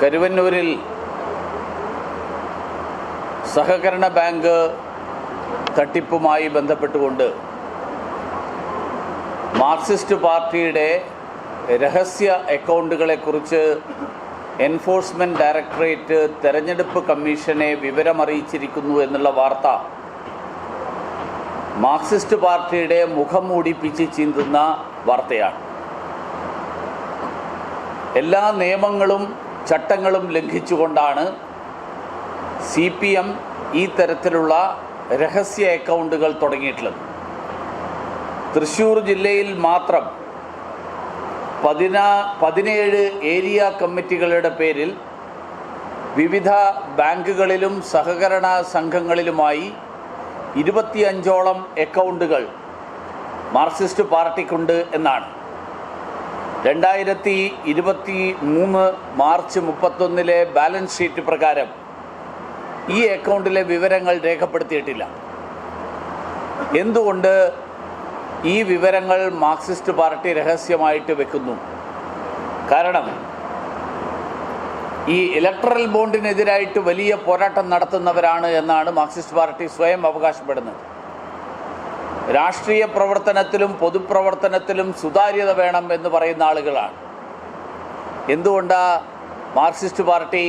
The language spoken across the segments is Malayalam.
കരുവന്നൂരിൽ സഹകരണ ബാങ്ക് തട്ടിപ്പുമായി ബന്ധപ്പെട്ടുകൊണ്ട് മാർക്സിസ്റ്റ് പാർട്ടിയുടെ രഹസ്യ അക്കൗണ്ടുകളെക്കുറിച്ച് എൻഫോഴ്സ്മെന്റ് ഡയറക്ടറേറ്റ് തെരഞ്ഞെടുപ്പ് കമ്മീഷനെ വിവരമറിയിച്ചിരിക്കുന്നു എന്നുള്ള വാർത്ത മാർക്സിസ്റ്റ് പാർട്ടിയുടെ മുഖം മൂടിപ്പിച്ച് ചീന്തുന്ന വാർത്തയാണ്. എല്ലാ നിയമങ്ങളും ചട്ടങ്ങളും ലംഘിച്ചുകൊണ്ടാണ് സി പി എം ഈ തരത്തിലുള്ള രഹസ്യ അക്കൗണ്ടുകൾ തുടങ്ങിയിട്ടുള്ളത്. തൃശ്ശൂർ ജില്ലയിൽ മാത്രം പതിനാ പതിനേഴ് ഏരിയ കമ്മിറ്റികളുടെ പേരിൽ വിവിധ ബാങ്കുകളിലും സഹകരണ സംഘങ്ങളിലുമായി ഇരുപത്തിയഞ്ചോളം അക്കൗണ്ടുകൾ മാർക്സിസ്റ്റ് പാർട്ടിക്കുണ്ട് എന്നാണ്. രണ്ടായിരത്തി ഇരുപത്തി മൂന്ന് മാർച്ച് മുപ്പത്തൊന്നിലെ ബാലൻസ് ഷീറ്റ് പ്രകാരം ഈ അക്കൗണ്ടിലെ വിവരങ്ങൾ രേഖപ്പെടുത്തിയിട്ടില്ല. എന്തുകൊണ്ട് ഈ വിവരങ്ങൾ മാർക്സിസ്റ്റ് പാർട്ടി രഹസ്യമായിട്ട് വെക്കുന്നു? കാരണം ഈ ഇലക്ട്രൽ ബോണ്ടിനെതിരായിട്ട് വലിയ പോരാട്ടം നടത്തുന്നവരാണ് എന്നാണ് മാർക്സിസ്റ്റ് പാർട്ടി സ്വയം അവകാശപ്പെടുന്നത്. രാഷ്ട്രീയ പ്രവർത്തനത്തിലും പൊതുപ്രവർത്തനത്തിലും സുതാര്യത വേണം എന്ന് പറയുന്ന ആളുകളാണ്. എന്തുകൊണ്ടാ മാർക്സിസ്റ്റ് പാർട്ടി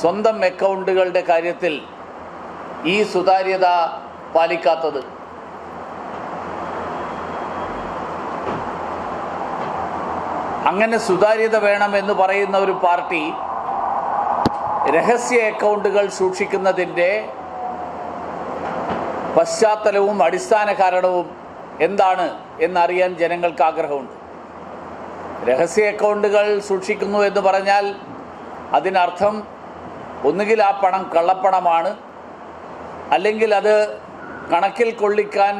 സ്വന്തം അക്കൗണ്ടുകളുടെ കാര്യത്തിൽ ഈ സുതാര്യത പാലിക്കാത്തത്? അങ്ങനെ സുതാര്യത വേണം എന്ന് പറയുന്ന ഒരു പാർട്ടി രഹസ്യ അക്കൗണ്ടുകൾ സൂക്ഷിക്കുന്നതിന്റെ പശ്ചാത്തലവും അടിസ്ഥാന കാരണവും എന്താണ് എന്നറിയാൻ ജനങ്ങൾക്ക് ആഗ്രഹമുണ്ട്. രഹസ്യ അക്കൗണ്ടുകൾ സൂക്ഷിക്കുന്നു എന്ന് പറഞ്ഞാൽ അതിനർത്ഥം ഒന്നുകിൽ ആ പണം കള്ളപ്പണമാണ് അല്ലെങ്കിൽ അത് കണക്കിൽ കൊള്ളിക്കാൻ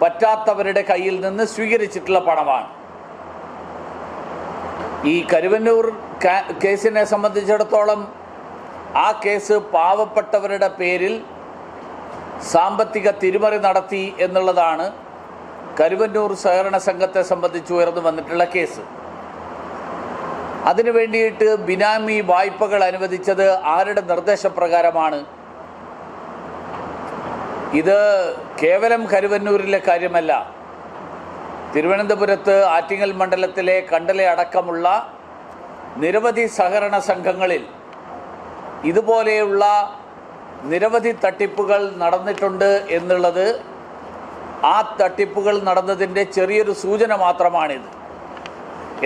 പറ്റാത്തവരുടെ കയ്യിൽ നിന്ന് സ്വീകരിച്ചിട്ടുള്ള പണമാണ്. ഈ കരുവന്നൂർ കേസിനെ സംബന്ധിച്ചിടത്തോളം ആ കേസ് പാവപ്പെട്ടവരുടെ പേരിൽ സാമ്പത്തിക തിരിമറി നടത്തി എന്നുള്ളതാണ് കരുവന്നൂർ സഹകരണ സംഘത്തെ സംബന്ധിച്ച് ഉയർന്നു വന്നിട്ടുള്ള കേസ്. അതിനു വേണ്ടിയിട്ട് ബിനാമി വായ്പകൾ അനുവദിച്ചത് ആരുടെ നിർദ്ദേശപ്രകാരമാണ്? ഇത് കേവലം കരുവന്നൂരിലെ കാര്യമല്ല. തിരുവനന്തപുരത്ത് ആറ്റിങ്ങൽ മണ്ഡലത്തിലെ കണ്ടലെ അടക്കമുള്ള നിരവധി സഹകരണ സംഘങ്ങളിൽ ഇതുപോലെയുള്ള നിരവധി തട്ടിപ്പുകൾ നടന്നിട്ടുണ്ട് എന്നുള്ളത് ആ തട്ടിപ്പുകൾ നടന്നതിന്റെ ചെറിയൊരു സൂചന മാത്രമാണിത്.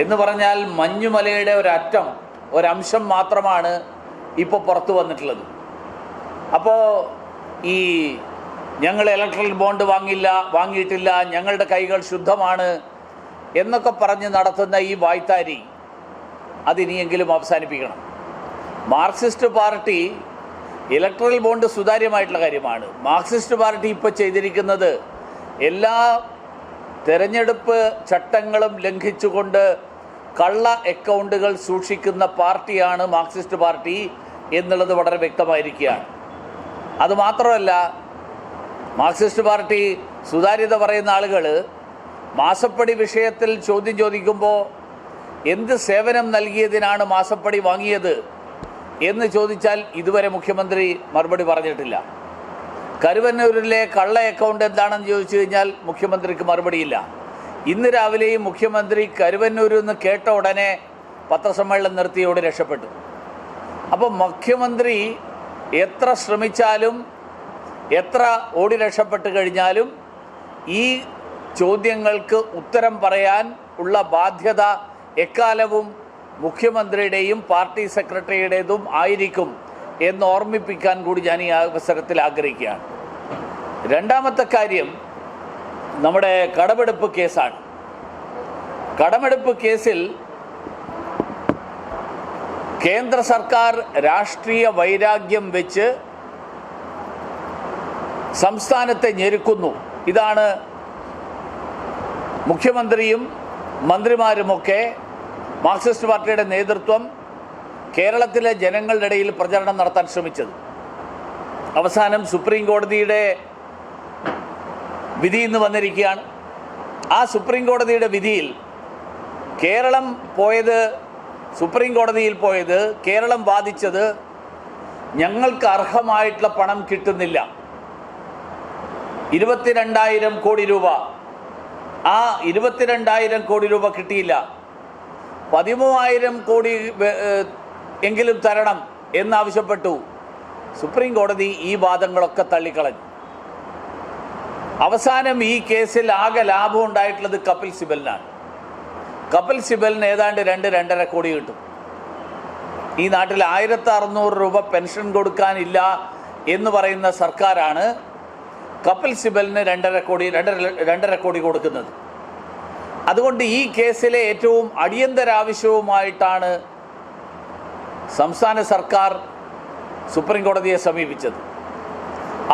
എന്ന് പറഞ്ഞാൽ മഞ്ഞുമലയുടെ ഒരറ്റം ഒരംശം മാത്രമാണ് ഇപ്പോൾ പുറത്തു വന്നിട്ടുള്ളത്. അപ്പോൾ ഈ ഞങ്ങൾ ഇലക്ട്രൽ ബോണ്ട് വാങ്ങില്ല വാങ്ങിയിട്ടില്ല ഞങ്ങളുടെ കൈകൾ ശുദ്ധമാണ് എന്നൊക്കെ പറഞ്ഞ് നടത്തുന്ന ഈ വായ്ത്താരി അതിനിയെങ്കിലും അവസാനിപ്പിക്കണം. മാർക്സിസ്റ്റ് പാർട്ടി ഇലക്ട്രൽ ബോണ്ട് സുതാര്യമായിട്ടുള്ള കാര്യമാണ്. മാർക്സിസ്റ്റ് പാർട്ടി ഇപ്പോൾ ചെയ്തിരിക്കുന്നത് എല്ലാ തെരഞ്ഞെടുപ്പ് ചട്ടങ്ങളും ലംഘിച്ചുകൊണ്ട് കള്ള അക്കൗണ്ടുകൾ സൂക്ഷിക്കുന്ന പാർട്ടിയാണ് മാർക്സിസ്റ്റ് പാർട്ടി എന്നുള്ളത് വളരെ വ്യക്തമായിരിക്കുകയാണ്. അതുമാത്രമല്ല മാർക്സിസ്റ്റ് പാർട്ടി സുതാര്യത പറയുന്ന ആളുകൾ മാസപ്പടി വിഷയത്തിൽ ചോദ്യം ചോദിക്കുമ്പോൾ എന്ത് സേവനം നൽകിയതിനാണ് മാസപ്പടി വാങ്ങിയത്? എന്ന് ചോദിച്ചാൽ ഇതുവരെ മുഖ്യമന്ത്രി മറുപടി പറഞ്ഞിട്ടില്ല. കരുവന്നൂരിലെ കള്ള അക്കൗണ്ട് എന്താണെന്ന് ചോദിച്ചു കഴിഞ്ഞാൽ മുഖ്യമന്ത്രിക്ക് മറുപടിയില്ല. ഇന്ന് രാവിലെയും മുഖ്യമന്ത്രി കരുവന്നൂരിൽ നിന്ന് കേട്ട ഉടനെ പത്രസമ്മേളനം നിർത്തിയോട് രക്ഷപ്പെട്ടു. അപ്പോൾ മുഖ്യമന്ത്രി എത്ര ശ്രമിച്ചാലും എത്ര ഓടി രക്ഷപ്പെട്ട് കഴിഞ്ഞാലും ഈ ചോദ്യങ്ങൾക്ക് ഉത്തരം പറയാൻ ഉള്ള ബാധ്യത എക്കാലവും മുഖ്യമന്ത്രിയുടെയും പാർട്ടി സെക്രട്ടറിയുടേതും ആയിരിക്കും എന്ന് ഓർമ്മിപ്പിക്കാൻ കൂടി ഞാൻ ഈ അവസരത്തിൽ ആഗ്രഹിക്കുകയാണ്. രണ്ടാമത്തെ കാര്യം നമ്മുടെ കടമെടുപ്പ് കേസാണ്. കടമെടുപ്പ് കേസിൽ കേന്ദ്ര സർക്കാർ രാഷ്ട്രീയ വൈരാഗ്യം വെച്ച് സംസ്ഥാനത്തെ ഞെരുക്കുന്നു. ഇതാണ് മുഖ്യമന്ത്രിയും മന്ത്രിമാരുമൊക്കെ മാർക്സിസ്റ്റ് പാർട്ടിയുടെ നേതൃത്വം കേരളത്തിലെ ജനങ്ങളുടെ ഇടയിൽ പ്രചരണം നടത്താൻ ശ്രമിച്ചത്. അവസാനം സുപ്രീം കോടതിയുടെ വിധി ഇന്ന് വന്നിരിക്കുകയാണ്. ആ സുപ്രീം കോടതിയുടെ വിധിയിൽ കേരളം പോയത് സുപ്രീം കോടതിയിൽ പോയത് കേരളം വാദിച്ചത് ഞങ്ങൾക്ക് അർഹമായിട്ടുള്ള പണം കിട്ടുന്നില്ല. ഇരുപത്തിരണ്ടായിരം കോടി രൂപ. ആ ഇരുപത്തിരണ്ടായിരം കോടി രൂപ കിട്ടിയില്ല. പതിമൂവായിരം കോടി എങ്കിലും തരണം എന്നാവശ്യപ്പെട്ടു. സുപ്രീം കോടതി ഈ വാദങ്ങളൊക്കെ തള്ളിക്കളഞ്ഞു. അവസാനം ഈ കേസിൽ ആകെ ലാഭം ഉണ്ടായിട്ടുള്ളത് കപിൽ സിബലിനാണ്. കപിൽ സിബലിന് ഏതാണ്ട് രണ്ട് രണ്ടര കോടി കിട്ടും. ഈ നാട്ടിൽ ആയിരത്തി അറുന്നൂറ് രൂപ പെൻഷൻ കൊടുക്കാനില്ല എന്ന് പറയുന്ന സർക്കാരാണ് കപിൽ സിബലിന് രണ്ടര കോടി രണ്ടര രണ്ടര കോടി കൊടുക്കുന്നത്. അതുകൊണ്ട് ഈ കേസിലെ ഏറ്റവും അടിയന്തരാവശ്യവുമായിട്ടാണ് സംസ്ഥാന സർക്കാർ സുപ്രീം കോടതിയെ സമീപിച്ചത്.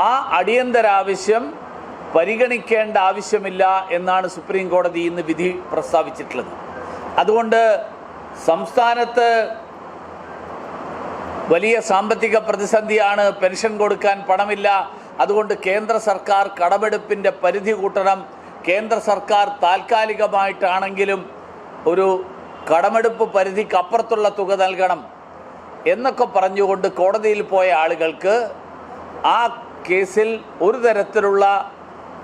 ആ അടിയന്തരാവശ്യം പരിഗണിക്കേണ്ട ആവശ്യമില്ല എന്നാണ് സുപ്രീം കോടതി ഇന്ന് വിധി പ്രസ്താവിച്ചിട്ടുള്ളത്. അതുകൊണ്ട് സംസ്ഥാനത്ത് വലിയ സാമ്പത്തിക പ്രതിസന്ധിയാണ് പെൻഷൻ കൊടുക്കാൻ പണമില്ല. അതുകൊണ്ട് കേന്ദ്ര സർക്കാർ കടമെടുപ്പിന്റെ പരിധി കൂട്ടണം. കേന്ദ്ര സർക്കാർ താൽക്കാലികമായിട്ടാണെങ്കിലും ഒരു കടമെടുപ്പ് പരിധിക്കപ്പുറത്തുള്ള തുക നൽകണം എന്നൊക്കെ പറഞ്ഞുകൊണ്ട് കോടതിയിൽ പോയ ആളുകൾക്ക് ആ കേസിൽ ഒരു തരത്തിലുള്ള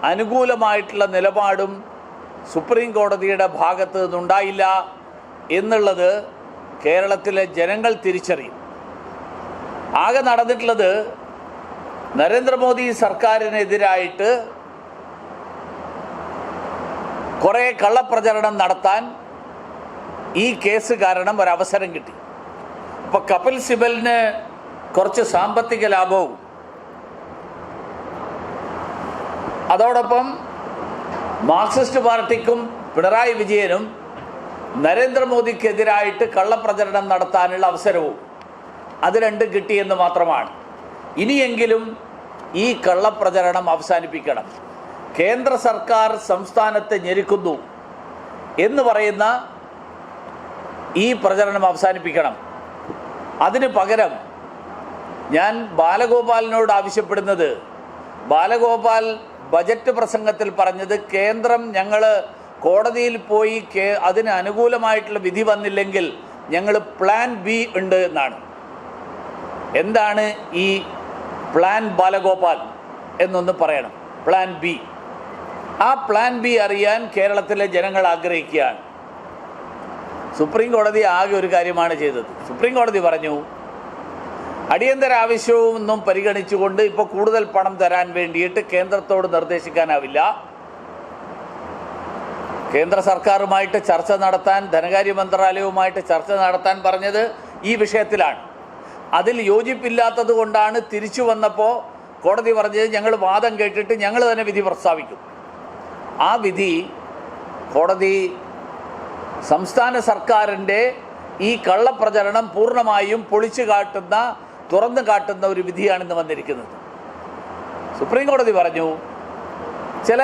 അനുകൂലമായിട്ടുള്ള നിലപാടും സുപ്രീം കോടതിയുടെ ഭാഗത്ത് നിന്നുണ്ടായില്ല എന്നുള്ളത് കേരളത്തിലെ ജനങ്ങൾ തിരിച്ചറിയും. ആകെ നടന്നിട്ടുള്ളത് നരേന്ദ്രമോദി സർക്കാരിനെതിരായിട്ട് കുറേ കള്ളപ്രചരണം നടത്താൻ ഈ കേസ് കാരണം ഒരവസരം കിട്ടി. അപ്പോൾ കപിൽ സിബലിന് കുറച്ച് സാമ്പത്തിക ലാഭവും. അതോടൊപ്പം മാർക്സിസ്റ്റ് പാർട്ടിക്കും പിണറായി വിജയനും നരേന്ദ്രമോദിക്കെതിരായിട്ട് കള്ളപ്രചരണം നടത്താനുള്ള അവസരവും. അത് രണ്ടും കിട്ടിയെന്ന് മാത്രമാണ്. ഇനിയെങ്കിലും ഈ കള്ളപ്രചരണം അവസാനിപ്പിക്കണം. കേന്ദ്ര സർക്കാർ സംസ്ഥാനത്തെ ഞെരുക്കുന്നു എന്ന് പറയുന്ന ഈ പ്രചരണം അവസാനിപ്പിക്കണം. അതിന് പകരം ഞാൻ ബാലഗോപാലിനോട് ആവശ്യപ്പെടുന്നത് ബാലഗോപാൽ ബജറ്റ് പ്രസംഗത്തിൽ പറഞ്ഞത് കേന്ദ്രം ഞങ്ങൾ കോടതിയിൽ പോയി കേ അതിന് അനുകൂലമായിട്ടുള്ള വിധി വന്നില്ലെങ്കിൽ ഞങ്ങൾ പ്ലാൻ ബി ഉണ്ട് എന്നാണ്. എന്താണ് ഈ പ്ലാൻ ബാലഗോപാൽ എന്നൊന്ന് പറയണം. Plan B. ആ പ്ലാൻ ബി അറിയാൻ കേരളത്തിലെ ജനങ്ങൾ ആഗ്രഹിക്കുകയാണ്. സുപ്രീം കോടതി ആകെ ഒരു കാര്യമാണ് ചെയ്തത്. സുപ്രീം കോടതി പറഞ്ഞു അടിയന്തര ആവശ്യവും പരിഗണിച്ചുകൊണ്ട് ഇപ്പോൾ കൂടുതൽ പണം തരാൻ വേണ്ടിയിട്ട് കേന്ദ്രത്തോട് നിർദ്ദേശിക്കാനാവില്ല. കേന്ദ്ര സർക്കാരുമായിട്ട് ചർച്ച നടത്താൻ ധനകാര്യ മന്ത്രാലയവുമായിട്ട് ചർച്ച നടത്താൻ പറഞ്ഞത് ഈ വിഷയത്തിലാണ്. അതിൽ യോജിപ്പില്ലാത്തത് കൊണ്ടാണ് തിരിച്ചു വന്നപ്പോൾ കോടതി പറഞ്ഞത് ഞങ്ങൾ വാദം കേട്ടിട്ട് ഞങ്ങൾ തന്നെ വിധി പ്രസ്താവിക്കും. ആ വിധി കോടതി സംസ്ഥാന സർക്കാരിന്റെ ഈ കള്ളപ്രചരണം പൂർണമായും പൊളിച്ചു കാട്ടുന്ന തുറന്നു കാട്ടുന്ന ഒരു വിധിയാണിന്ന് വന്നിരിക്കുന്നത്. സുപ്രീം കോടതി പറഞ്ഞു ചില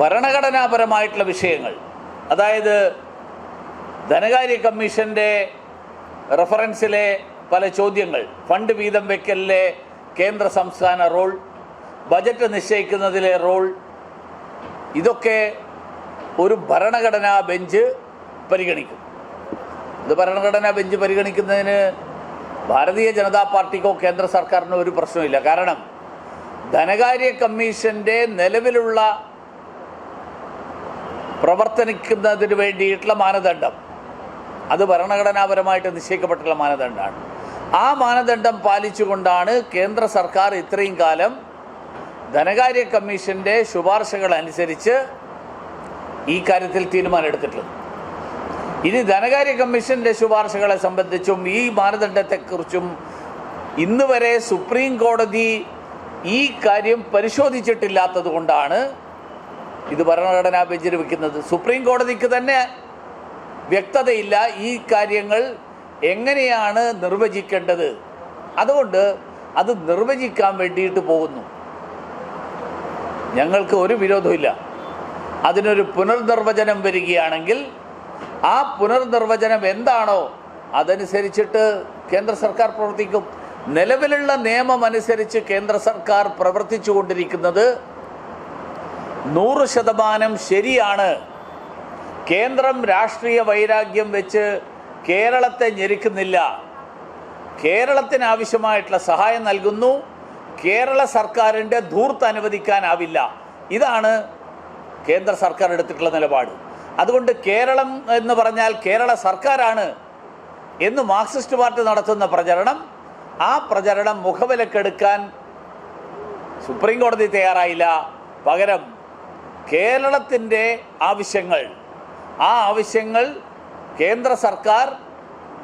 ഭരണഘടനാപരമായിട്ടുള്ള വിഷയങ്ങൾ അതായത് ധനകാര്യ കമ്മീഷന്റെ റഫറൻസിലെ പല ചോദ്യങ്ങൾ ഫണ്ട് വീതം വെക്കലിലെ കേന്ദ്ര സംസ്ഥാന റോൾ ബജറ്റ് നിശ്ചയിക്കുന്നതിലെ റോൾ ഇതൊക്കെ ഒരു ഭരണഘടനാ ബെഞ്ച് പരിഗണിക്കും. ഇത് ഭരണഘടനാ ബെഞ്ച് പരിഗണിക്കുന്നതിന് ഭാരതീയ ജനതാ പാർട്ടിക്കോ കേന്ദ്ര സർക്കാരിനോ ഒരു പ്രശ്നമില്ല. കാരണം ധനകാര്യ കമ്മീഷന്റെ നിലവിലുള്ള പ്രവർത്തനിക്കുന്നതിന് വേണ്ടിയിട്ടുള്ള മാനദണ്ഡം. അത് ഭരണഘടനാപരമായിട്ട് നിശ്ചയിക്കപ്പെട്ടുള്ള മാനദണ്ഡമാണ്. ആ മാനദണ്ഡം പാലിച്ചുകൊണ്ടാണ് കേന്ദ്ര സർക്കാർ ഇത്രയും കാലം ധനകാര്യ കമ്മീഷന്റെ ശുപാർശകൾ അനുസരിച്ച് ഈ കാര്യത്തിൽ തീരുമാനമെടുത്തിട്ടുള്ളത്. ഇനി ധനകാര്യ കമ്മീഷന്റെ ശുപാർശകളെ സംബന്ധിച്ചും ഈ മാനദണ്ഡത്തെക്കുറിച്ചും ഇന്ന് വരെ സുപ്രീം കോടതി ഈ കാര്യം പരിശോധിച്ചിട്ടില്ലാത്തത് കൊണ്ടാണ് ഇത് ഭരണഘടനാ ബെഞ്ചിന് വെക്കുന്നത്. സുപ്രീം കോടതിക്ക് തന്നെ വ്യക്തതയില്ല ഈ കാര്യങ്ങൾ എങ്ങനെയാണ് നിർവചിക്കേണ്ടത്. അതുകൊണ്ട് അത് നിർവചിക്കാൻ വേണ്ടിയിട്ട് പോകുന്നു. ഞങ്ങൾക്ക് ഒരു വിരോധമില്ല അതിനൊരു പുനർനിർവചനം വരികയാണെങ്കിൽ ആ പുനർനിർവചനം എന്താണോ അതനുസരിച്ചിട്ട് കേന്ദ്ര സർക്കാർ പ്രവർത്തിക്കും. നിലവിലുള്ള നിയമം അനുസരിച്ച് കേന്ദ്ര സർക്കാർ പ്രവർത്തിച്ചു കൊണ്ടിരിക്കുന്നത് നൂറ് ശതമാനം ശരിയാണ്. കേന്ദ്രം രാഷ്ട്രീയ വൈരാഗ്യം വെച്ച് കേരളത്തെ ഞെരുക്കുന്നില്ല. കേരളത്തിന് ആവശ്യമായിട്ടുള്ള സഹായം നൽകുന്നു. കേരള സർക്കാരിന്റെ ധൂർത്ത് അനുവദിക്കാനാവില്ല. ഇതാണ് കേന്ദ്ര സർക്കാർ എടുത്തിട്ടുള്ള നിലപാട്. അതുകൊണ്ട് കേരളം എന്ന് പറഞ്ഞാൽ കേരള സർക്കാരാണ് എന്ന് മാർക്സിസ്റ്റ് പാർട്ടി നടത്തുന്ന പ്രചരണം ആ പ്രചരണം മുഖവിലക്കെടുക്കാൻ സുപ്രീം കോടതി തയ്യാറായില്ല. പകരം കേരളത്തിന്റെ ആവശ്യങ്ങൾ ആ ആവശ്യങ്ങൾ കേന്ദ്ര സർക്കാർ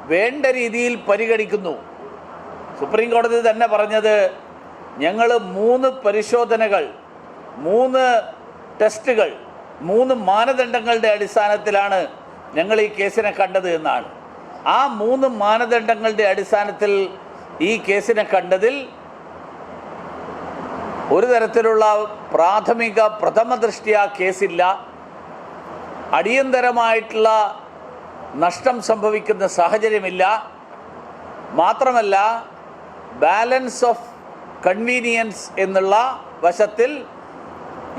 വേണ്ട രീതിയിൽ പരിഗണിക്കുന്നു. സുപ്രീം കോടതി തന്നെ പറഞ്ഞത് ഞങ്ങൾ മൂന്ന് പരിശോധനകൾ മൂന്ന് ടെസ്റ്റുകൾ മൂന്ന് മാനദണ്ഡങ്ങളുടെ അടിസ്ഥാനത്തിലാണ് ഞങ്ങൾ ഈ കേസിനെ കണ്ടത് എന്നാണ്. ആ മൂന്ന് മാനദണ്ഡങ്ങളുടെ അടിസ്ഥാനത്തിൽ ഈ കേസിനെ കണ്ടതിൽ ഒരു തരത്തിലുള്ള പ്രാഥമിക പ്രഥമ ദൃഷ്ടിയ കേസില്ല. അടിയന്തരമായിട്ടുള്ള നഷ്ടം സംഭവിക്കുന്ന സാഹചര്യമില്ല. മാത്രമല്ല ബാലൻസ് ഓഫ് കൺവീനിയൻസ് എന്നുള്ള വശത്തിൽ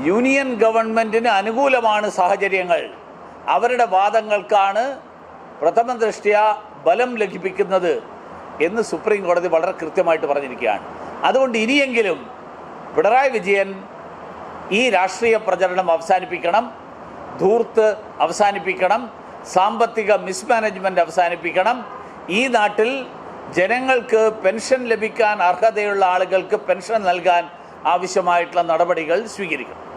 യൂണിയൻ ഗവൺമെന്റിന് അനുകൂലമാണ് സാഹചര്യങ്ങൾ. അവരുടെ വാദങ്ങൾക്കാണ് പ്രഥമ ദൃഷ്ട്യ ബലം ലഭിപ്പിക്കുന്നത് എന്ന് സുപ്രീം കോടതി വളരെ കൃത്യമായിട്ട് പറഞ്ഞിരിക്കുകയാണ്. അതുകൊണ്ട് ഇനിയെങ്കിലും പിണറായി വിജയൻ ഈ രാഷ്ട്രീയ പ്രചരണം അവസാനിപ്പിക്കണം ധൂർത്ത് അവസാനിപ്പിക്കണം സാമ്പത്തിക മിസ്മാനേജ്മെന്റ് അവസാനിപ്പിക്കണം. ഈ നാട്ടിൽ ജനങ്ങൾക്ക് പെൻഷൻ ലഭിക്കാൻ അർഹതയുള്ള ആളുകൾക്ക് പെൻഷൻ നൽകാൻ ആവശ്യമായിട്ടുള്ള നടപടികൾ സ്വീകരിക്കണം.